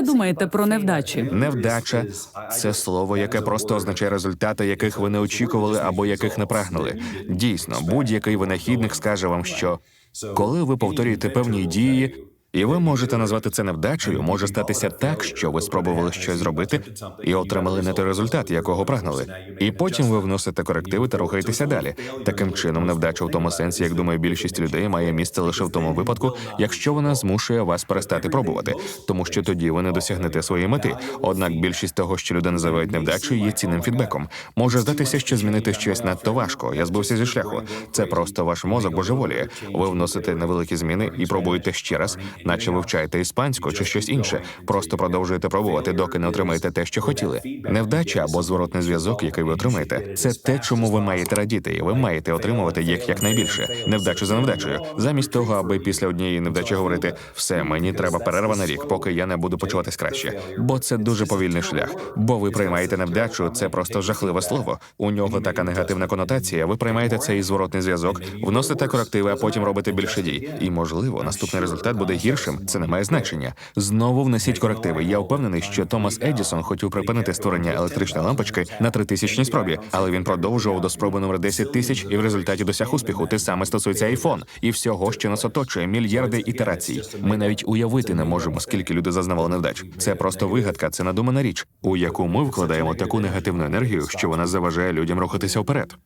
ви думаєте про невдачі? Невдача це слово, яке просто означає результати, яких ви не очікували або яких не прагнули. Дійсно, будь-який винахідник скаже вам, що коли ви повторюєте певні дії. І ви можете назвати це невдачею. Може статися так, що ви спробували щось зробити і отримали не той результат, якого прагнули. І потім ви вносите корективи та рухаєтеся далі. Таким чином, невдача в тому сенсі, як думає більшість людей, має місце лише в тому випадку, якщо вона змушує вас перестати пробувати, тому що тоді ви не досягнете своєї мети. Однак більшість того, що люди називають невдачею, є цінним фідбеком. Може здатися, що змінити щось надто важко. Я збився зі шляху. Це просто ваш мозок божеволіє. Ви вносите невеликі зміни і пробуєте ще раз, наче вивчаєте іспанську чи щось інше. Просто продовжуєте пробувати, доки не отримаєте те, що хотіли. Невдача або зворотний зв'язок, який ви отримаєте, це те, чому ви маєте радіти, і ви маєте отримувати їх якнайбільше. Невдачу за невдачею. Замість того, аби після однієї невдачі говорити все, мені треба перерва на рік, поки я не буду почуватись краще. Бо це дуже повільний шлях. Бо ви приймаєте невдачу, це просто жахливе слово. У нього така негативна конотація. Ви приймаєте цей зворотний зв'язок, вносите корективи, а потім робите більше дій. І можливо, наступний результат буде гіршим. Це не має значення. Знову внесіть корективи. Я впевнений, що Томас Едісон хотів припинити створення електричної лампочки на тритисячній спробі, але він продовжував до спроби номер 10 тисяч і в результаті досяг успіху. Те саме стосується iPhone і всього, що нас оточує, мільярди ітерацій. Ми навіть уявити не можемо, скільки люди зазнавали невдач. Це просто вигадка, це надумана річ, у яку ми вкладаємо таку негативну енергію, що вона заважає людям рухатися вперед.